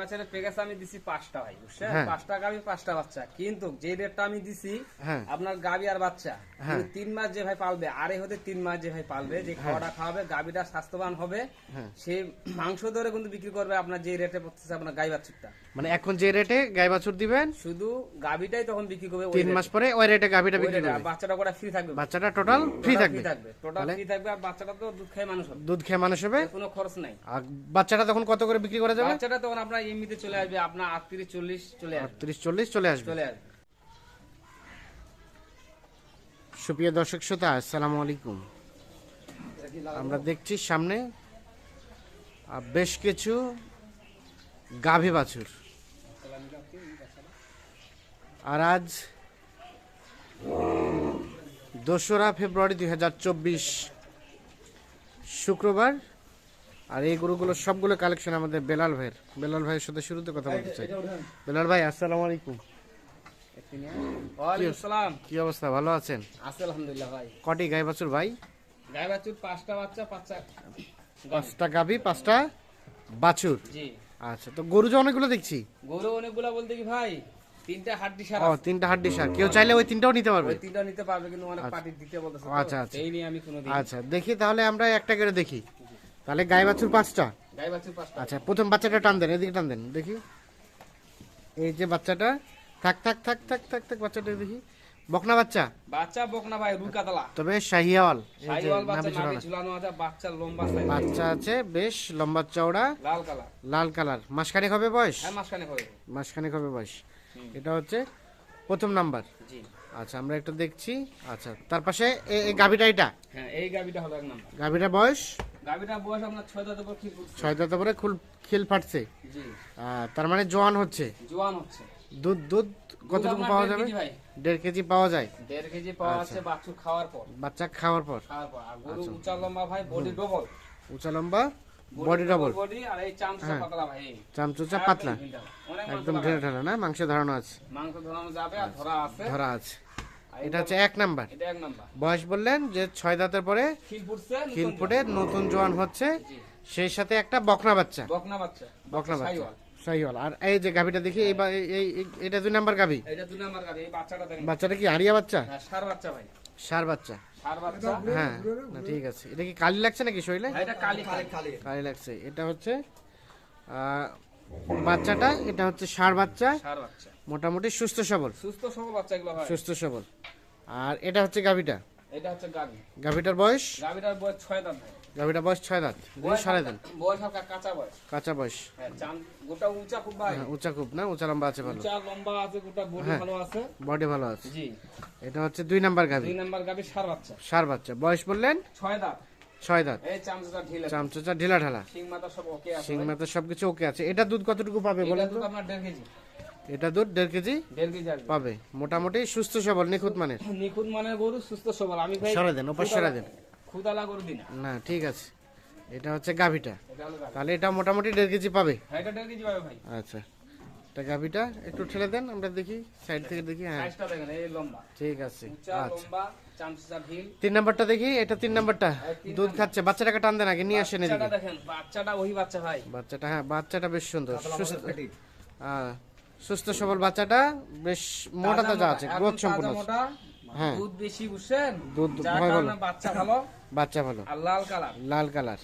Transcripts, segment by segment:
বাচ্চাটা পেগাস আমি দিছি পাঁচটা ভাই বুঝছেন? হ্যাঁ। পাঁচটা গাবি পাঁচটা বাচ্চা। কিন্তু যে রেটটা আমি দিছি হ্যাঁ। আপনার গাবি আর বাচ্চা হ্যাঁ। তিন মাস যে ভাই পালবে আরে হতে তিন মাস যে ভাই পালবে যে খাওয়াটা খাওয়াবে গাবিটা স্বাস্থ্যবান হবে। সে মাংস ধরে কিন্তু বিক্রি করবে আপনার যে রেটে পড়তেছে আপনার গাই বাছুরটা। মানে এখন যে রেটে গাই বাছুর দিবেন শুধু গাবিটাই তখন বিক্রি করবে তিন মাস পরে ওই রেটে গাভিটা বিক্রি করবে। বাচ্চাটা করে ফ্রি থাকবে। বাচ্চাটা টোটাল ফ্রি থাকবে। টোটাল ফ্রি থাকবে আর বাচ্চাটা তো দুধ খেয়ে মানুষ হবে। দুধ খেয়ে মানুষ হবে? কোনো খরচ নাই। আর বাচ্চাটা তখন কত করে বিক্রি করা যাবে? বাচ্চাটা তখন আপনার এমনিতে চলে আসবে আপনার আটত্রিশ চল্লিশ চলে আসবে। আটত্রিশ চল্লিশ চলে আসবে। চলে আসবে। সুপ্রিয় দর্শক শ্রোতা আসসালামু আলাইকুম। আমরা দেখছি সামনে বেশ কিছু গাভী বাছুর। আর আজ দোসরা ফেব্রুয়ারি দুই হাজার চব্বিশ শুক্রবার আর এই গরুগুলো সবগুলো কালেকশন আমাদের বেলাল ভাইয়ের। বেলাল ভাইয়ের সাথে শুরুতে কথা বলতে চাই। বেলাল ভাই আসসালামু আলাইকুম। কি অবস্থা? ভালো আছেন? আলহামদুলিল্লাহ ভাই। কটি গাই বাছুর ভাই? গাই বাছুর পাঁচটা বাচ্চা পাঁচটা পাঁচটা পাঁচটা বাছুর? আচ্ছা তো গরু যে অনেকগুলো দেখছি। গরু অনেকগুলা বলতে কি ভাই? তিনটা হাড্ডি সার ও তিনটা হাড্ডি সার। কেউ চাইলে ওই তিনটাও নিতে পারবে। ওই তিনটা নিতে পারবে কিন্তু অনেক পার্টি দিতে বলতেছে আচ্ছা, আচ্ছা। এই নিয়ে আমি কোনো আচ্ছা দেখি তাহলে আমরা একটা করে দেখি। তাহলে গাই বাছুর পাঁচটা? গাই বাছুর পাঁচটা। আচ্ছা প্রথম বাচ্চাটা টান দেন এদিকে টান দেন দেখি। এই যে বাচ্চাটা থাক থাক থাক থাক থাক থাক বাচ্চাটা দেখি। বকনা বাচ্চা? বাচ্চা বকনা ভাই রুকাতলা তবে শাহিয়াল সাইওয়াল বাচ্চা নাভি ঝুলানো। আছে বাচ্চা লম্বা সাইজ বাচ্চা আছে বেশ লম্বা চওড়া। লাল কালার। লাল কালার। মাসখানেক হবে বয়স? হ্যাঁ মাসখানে হবে। মাসখানেক হবে বয়স। এটা হচ্ছে প্রথম নাম্বার। জি। আচ্ছা আমরা একটু দেখছি। আচ্ছা তার পাশে এই গাভিটা এটা হ্যাঁ এই গাবিটা হলো এক নাম্বার। গাভিটা বয়স? গাবিটা বয়স আপনার ছয় দাঁতের উপর কি ছয় দাঁত পরে খিল ফাটছে। জি। তার মানে জোয়ান হচ্ছে। জোয়ান হচ্ছে। দুধ দুধ কতটুকু পাওয়া যাবে? দেড় কেজি পাওয়া যায়। দেড় কেজি পাওয়া আচ্ছা। আছে খাওয়ার পর। বাচ্চা খাওয়ার পর। খাওয়ার পর। আর গরু আচ্ছা। উঁচা লম্বা ভাই বডি ডবল উঁচা লম্বা বডি ডাবল বডি আর এই চামচা হ্যাঁ। পাতলা ভাই চামচুচা পাতলা। একদম ঢিলা। ঢেলে না? মাংস ধরানো আছে। মাংস ধরানো যাবে আর ধরা আছে। ধরা আছে। আর এটা হচ্ছে এক নাম্বার। এটা এক নাম্বার। বয়স বললেন যে ছয় দাঁতের পরে খিল ফুটে নতুন জোয়ান। হচ্ছে। সেই সাথে একটা বকনা বাচ্চা। বকনা বাচ্চা বকনা বাচ্চা। সাইওয়াল। আর এই যে গাভিটা দেখি এই এই- এই- এই- এটা দুই নাম্বার গাভি? এটা দুই নাম্বার এই বাচ্চাটা দেখেন। বাচ্চাটা কি বাচ্চা? হ্যাঁ, বাচ্চা ভাই। সার বাচ্চা। হ্যাঁ না ঠিক আছে। এটা কি কালি লাগছে নাকি শরীরে? ভাই, এটা কালি কালি। কালি লাগছে। এটা হচ্ছে আহ, বাচ্চাটা এটা হচ্ছে ষাঁড় বাচ্চা। মোটামুটি সুস্থ সবল। সুস্থ সবল বাচ্চা এগুলো হয়। সুস্থ সবল। আর এটা হচ্ছে গাভিটা। এটা হচ্ছে গাবি গাভিটার বয়স? গাবিটার বয়স ছয় দাঁত গাভিটার বয়স ছয় দাঁত। বয়স সাড়ে দেন বয়স হালকা কাঁচা বয়স। কাঁচা বয়স। হ্যাঁ গোটা উঁচা খুব ভাই। হ্যাঁ, উঁচা খুব না? উঁচা লম্বা আছে ভালো। উঁচা লম্বা আছে গোটা বডি হ্যাঁ। ভালো আছে। বডি ভালো আছে। জি। এটা হচ্ছে দুই নাম্বার গাভি। দুই নাম্বার গাবি ষাঁড় বাচ্চা। সার বাচ্চা। বয়স বললেন? ছয় দাঁত। ছয় দাঁত। চামচা ঢিলা ঢালা শিং মাথা সবকিছু ওকে আছে এটা দুধ কতটুকু পাবে এটা বলেন তো? এটা দুধ দেড় কেজি পাবে। মোটামুটি সুস্থ সবল নিখুঁত মানের। নিখুঁত মানের গরু সুস্থ সবল। আমি ভাই দেন ওপাশ সরে দেন। খুদালা গরু দিই না। ঠিক আছে। এটা হচ্ছে গাভিটা। তাহলে এটা মোটামুটি দেড় কেজি পাবে? হ্যাঁ এটা দেড় কেজি পাবে ভাই। আচ্ছা। এটা গাভিটা একটু ঠেলে দেন আমরা দেখি সাইড থেকে দেখি হ্যাঁ। ঠিক আছে। আচ্ছা। তিন নাম্বারটা দেখি এটা তিন নাম্বারটা। দুধ খাচ্ছে বাচ্চাটাকে টান দেন আগে নিয়ে আসেন এদিকে। বাচ্চাটা ওই বাচ্চা ভাই বাচ্চাটা হ্যাঁ বাচ্চাটা বেশ সুন্দর সুস্থ হ্যাঁ, সুস্থ সবল বাচ্চাটা বেশ মোটা তাজা আছে গ্রোথ সম্পূর্ণ হ্যাঁ। দুধ বেশি বুঝছেন? দুধ ভালো। বাচ্চা ভালো। বাচ্চা ভালো। আর লাল কালার। লাল কালার।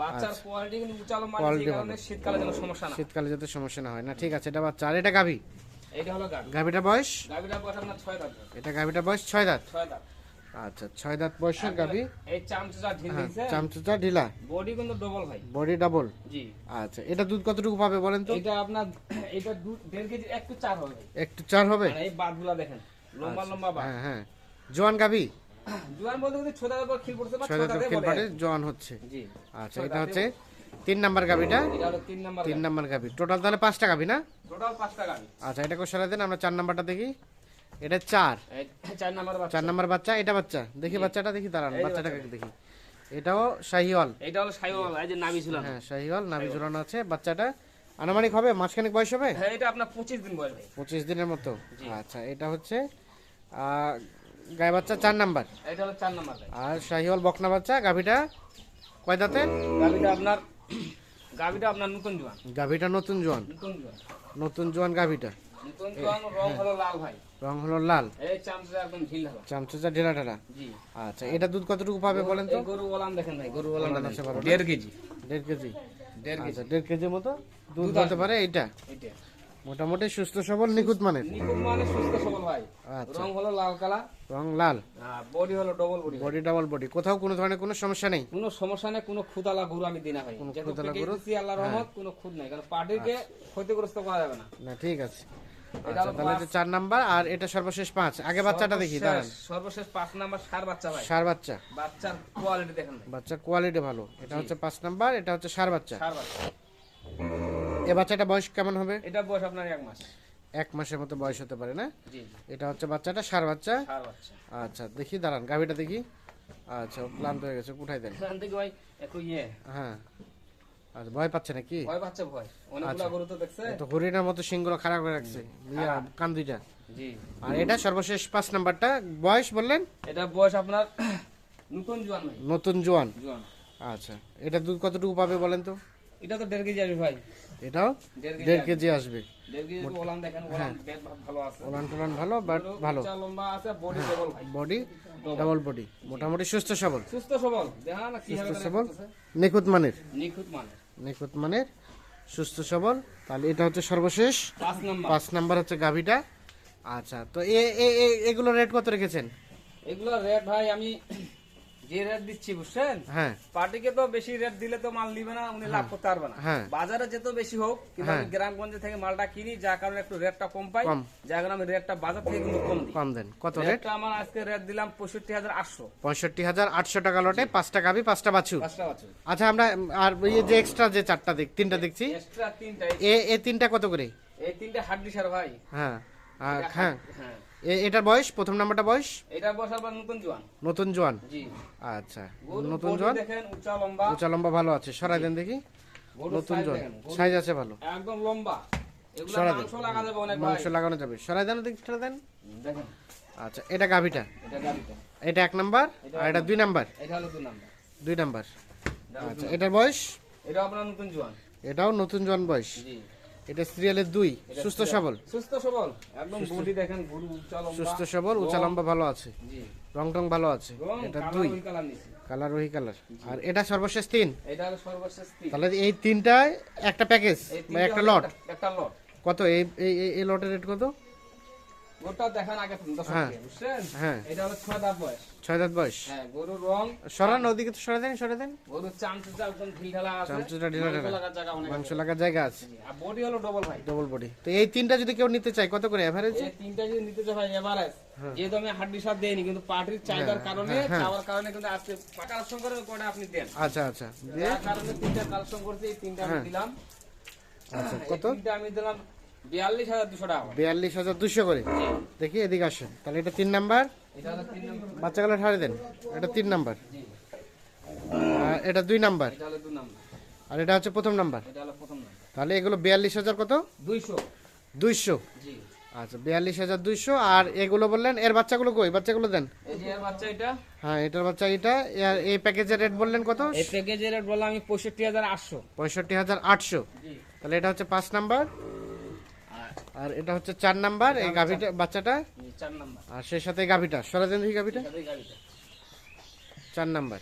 বাচ্চার কোয়ালিটি কিন্তু সেই কারণে শীতকালে যেন সমস্যা না। শীতকালে যাতে সমস্যা না হয়। না ঠিক আছে এটা বাচ্চা। আর এটা হলো গাভিটা বয়স? গাভিটার বয়স আপনার ছয় দাঁত। এটা গাভিটা বয়স ছয় দাঁত। ছয় দাঁত। আচ্ছা ছয় দাঁত বয়সের গাভি? এই ঢিল হ্যাঁ চামচুচা ঢিলা। বডি কিন্তু ডবল ভাই। বডি ডাবল জি। আচ্ছা এটা দুধ কতটুকু পাবে বলেন তো? এটা আপনার এটা দুধ দেড় কেজি একটু চার হবে। একটু চার হবে? এই বাদগুলা দেখেন লম্বা লম্বা বাদ হ্যাঁ হ্যাঁ। জোয়ান গাভি? জোয়ান বলতে কিন্তু ছোটার উপর খিল পড়ছে বা ছয় দাঁত ছোটাতে বলে। জোয়ান হচ্ছে। জি। আচ্ছা এটা হচ্ছে তিন নাম্বার হলো তিন নাম্বার গাভি। টোটাল তাহলে পাঁচটা গাভি না? টোটাল পাঁচটা গাড়ি আচ্ছা এটা কোশারা দেন আমরা চার নাম্বারটা দেখি। এটা চার। চার নাম্বার বাচ্চা। চার নাম্বার বাচ্চা এটা বাচ্চা। দেখি বাচ্চাটা দেখি দাঁড়ান বাচ্চাটাকে দেখি। এটাও শাহিওয়াল। এটা হলো সাইওয়াল এই যে নাভি ছিল হ্যাঁ শাহিওয়াল নাভি ঝুলানো আছে বাচ্চাটা। আনুমানিক হবে? মাঝখানিক বয়স হবে? হ্যাঁ এটা আপনার পঁচিশ দিন বয়স ভাই পঁচিশ দিনের মতো। আচ্ছা এটা হচ্ছে গায়ে বাচ্চা চার নাম্বার। এটা হলো চার নাম্বার আর শাহিওয়াল বকনা বাচ্চা গাভিটা কয় দাঁতের? গাড়িটা আপনার গাবিটা আপনার নতুন জোয়ান। গাভিটা নতুন জোয়ান। নতুন জোয়ান। নতুন জোয়ান গাভিটা। রং হলো লাল ভাই। রং হলো লাল? এই চামচা একদম ঢিল হলো। চামচা ঢেলা ঢেলা আচ্ছা এটা দুধ কতটুকু পাবে বলেন তো? গরু ওলান দেখেন ভাই গরু ওলান ওলান আছে দেড় কেজি। দেড় কেজি? আচ্ছা দেড় কেজির মতো দুধ দুধ হতে পারে এটা মোটামুটি সুস্থ সবল নিখুঁত মানে সুস্থ সবল ভাই। আচ্ছা। রং হলো লাল কালা রং লাল। বডি হলো double body body double body কোথাও কোনো ধরনের কোনো সমস্যা নেই? কোনো সমস্যা নেই কোনো খুদালা গরু আমি দিই না ভাই। কোনো খুদালা আল্লাহর রহমত কোনো খুদ নাই। কারণ পার্টিকে ক্ষতিগ্রস্ত করা যাবে না। না ঠিক আছে। আচ্ছা তাহলে এটা চার নাম্বার আর এটা সর্বশেষ পাঁচ। আগে বাচ্চাটা দেখি দাঁড়ান। সর্বশেষ- পাঁচ নাম্বার সার বাচ্চা ভাই। সার বাচ্চা। বাচ্চার কোয়ালিটি দেখেন বাচ্চার কোয়ালিটি ভালো। এটা হচ্ছে পাঁচ নাম্বার এটা হচ্ছে সার বাচ্চা। সার বাচ্চা। এ বাচ্চাটা বয়স কেমন হবে? এটা বয়স আপনার এক মাস। এক মাসের মতো বয়স হতে পারে না? এটা হচ্ছে বাচ্চাটা সার বাচ্চা। আচ্ছা দেখি দাঁড়ান গাভিটা দেখি। আচ্ছা ক্লান্ত হয়ে গেছে উঠাই দেন। এখান ভাই? একটু ইয়ে। হ্যাঁ। আচ্ছা ভয় পাচ্ছে নাকি? ভয় পাচ্ছে ভয়। অনেকগুলা আচ্ছা। গরু তো দেখছে। তো হরিণের মতো সিংগুলো খারাপ করে রাখছে। ইয়া, কান দুইটা। জি। আর এটা সর্বশেষ পাঁচ নাম্বারটা। বয়স বললেন? এটা বয়স আপনার নতুন জোয়ান নতুন জোয়ান। জোয়ান। আচ্ছা এটা দুধ কতটুকু পাবে বলেন তো? এটা তো দেড় কেজি আসবে ভাই। এটাও দেড় কেজি আসবে। ভা- ভালো ভালো বাট বডি ডবল বডি মোটামুটি সুস্থ সবল। সুস্থ সবল। সুস্থ সবল। নিখুঁত মানের। নিখুঁত মানে নিখুঁত মানের সুস্থ সবল। তাহলে এটা হচ্ছে সর্বশেষ। পাঁচ নাম্বার। হচ্ছে গাভিটা। আচ্ছা তো এ এ- এ- এগুলো রেট কত রেখেছেন? এগুলো রেট ভাই আমি যে রেট দিচ্ছি বুঝছেন? হ্যাঁ। পার্টিকে তো বেশি রেট দিলে তো মাল নিবে না উনি লাভ করতে পারবে না। হ্যাঁ। বাজারে যেত বেশি হোক কিন্তু আমি হ্যাঁ। গ্রামগঞ্জে থেকে মালটা কিনি যার কারণে একটু রেটটা কম পাই। যার কারণে আমি রেটটা বাজার থেকে কিন্তু কম দিই। কম দেন। কত রেট আমার আজকে রেট দিলাম পঁয়ষট্টি হাজার আটশো। পঁয়ষট্টি হাজার আটশো টাকা লটে পাঁচটা গাভি পাঁচটা বছর। আচ্ছা আমরা আর এই যে এক্সট্রা যে চারটা দেখ তিনটা দেখছি? এক্সট্রা তিনটা এ এ তিনটা কত করে? এই তিনটে হাড্ডি সার ভাই। হ্যাঁ। হ্যাঁ। হ্যাঁ। এটার বয়স? প্রথম নাম্বারটা বয়স? এটা বয়স আবার নতুন জোয়ান। নতুন জোয়ান? জি। আচ্ছা। নতুন জোয়ান? দেখেন উঁচা লম্বা। উঁচা লম্বা ভালো আছে। সরাই দেন দেখি। নতুন জোয়ান। সাইজ আছে ভালো। একদম লম্বা। এগুলো দেন। মাংস লাগা যাবে অনেক মাংস লাগানো যাবে। সরাই দেন দেখি সরাই দেন। দেখেন। আচ্ছা এটা গাভিটা? এটা এক নাম্বার? আর এটা দুই নাম্বার। এটা হলো দুই নাম্বার। দুই নাম্বার। আচ্ছা এটার বয়স? এটা আপনার নতুন জোয়ান। এটাও নতুন জোয়ান বয়স। জি। এটা সিরিয়ালের দুই। সুস্থ সবল। সুস্থ সবল। একদম বডি দেখেন গরু সুস্থ সবল উঁচা লম্বা ভালো আছে। জি। রং টং ভালো আছে। এটা দুই। কালার ওই কালার। আর এটা সর্বশেষ তিন। এটা সর্বশেষ তিন। তাহলে এই তিনটায় একটা প্যাকেজ বা একটা লট। একটা- লট। কত? এই- এই লটের রেট কত? গোটা দেখেন আগে দশ হ্যাঁ। বুঝছেন? হ্যাঁ। এটা হলো ছয় দাঁত বয়স। ছয় দাঁত বয়স। হ্যাঁ গরুর রং সরান ওদিকে তো সরে দেন সরে দেন গরুর চামচুচা একদম ঢিলঢালা আছে। চামচুটা ঢিলা মাংস। লাগার জায়গা আছে। জি, আর বডি হলো ডবল ভাই ডবল বডি তো এই তিনটা যদি কেউ নিতে চায় কত করে এভারেজ এই তিনটা যদি নিতে চাই ভাই এভারেজ যেহেতু আমি হাড্ডি সার দেইনি কিন্তু পার্টির চাহিদার কারণে হ্যাঁ, হ্যাঁ। খাওয়ার কারণে কিন্তু আজকে কালেকশন করে কটা আপনি দেন? আচ্ছা আচ্ছা। কারণে তিনটা কালেকশন করতে এই তিনটা আমি হ্যাঁ। দিলাম। আচ্ছা কত? তিনটা আমি দিলাম বিয়াল্লিশ হাজার দুশো করে। দেখি এদিকে আসেন। তাহলে এটা তিন নাম্বার? নম্বর বাচ্চাগুলো ছাড়ে দেন। এটা তিন নাম্বার। আর এটা দুই নাম্বার? আর এটা হচ্ছে প্রথম নাম্বার? তাহলে এগুলো বিয়াল্লিশ হাজার কত? দুইশো। দুইশো? আচ্ছা বিয়াল্লিশ হাজার দুইশো। আর এগুলো বললেন এর বাচ্চাগুলো কই? বাচ্চাগুলো দেন। বাচ্চা হ্যাঁ এটার বাচ্চা এটা। এই প্যাকেজের রেট বললেন কত? এই প্যাকেজের রেট বললাম আমি পঁয়ষট্টি হাজার আটশো। পঁয়ষট্টি হাজার আটশো। তাহলে এটা হচ্ছে পাঁচ নাম্বার। আর এটা হচ্ছে চার নাম্বার এই গাভিটা বাচ্চাটা? চার নম্বর। আর সেই সাথে এই গাভিটা সরাজেন দেখি গাভিটা? চার নাম্বার।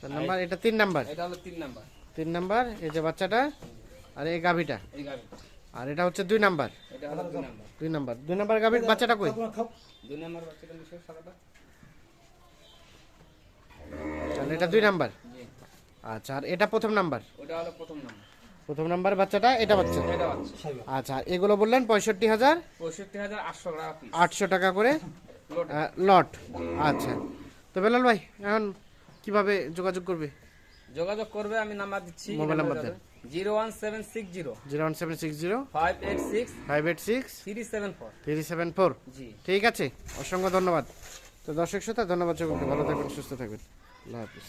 চার নাম্বার এটা তিন নাম্বার। এটা হলো তিন নাম্বার। তিন নাম্বার এই যে বাচ্চাটা আর এই গাভিটা। এই আর এটা হচ্ছে দুই নাম্বার। এটা হলো দুই নাম্বার। দুই নাম্বার। দুই নাম্বার গাভির বাচ্চাটা কই? দুই নাম্বার বাচ্চাটা নিশ্চয় সাদাটা। তাহলে এটা দুই নাম্বার। আচ্ছা আর এটা প্রথম নাম্বার? ওটা হলো প্রথম নাম্বার। প্রথম নাম্বার বাচ্চাটা এটা বাচ্চা। এটা বাচ্চা। আচ্ছা এগুলো বললেন পঁয়ষট্টি হাজার আটশো টাকা পিস আটশো টাকা করে লট আচ্ছা। তো বেলাল ভাই এখন কীভাবে যোগাযোগ করবে? যোগাযোগ করবে আমি নাম্বার দিচ্ছি। মোবাইল নাম্বার দেন। Zero one seven six zero. Zero one seven six zero. Five eight six. Five eight six. Three seven four. Three seven four. জি। ঠিক আছে অসংখ্য ধন্যবাদ। তো দর্শক শ্রোতা ধন্যবাদ সকলকে। ভালো থাকবেন সুস্থ থাকবেন। আল্লাহ হাফিজ।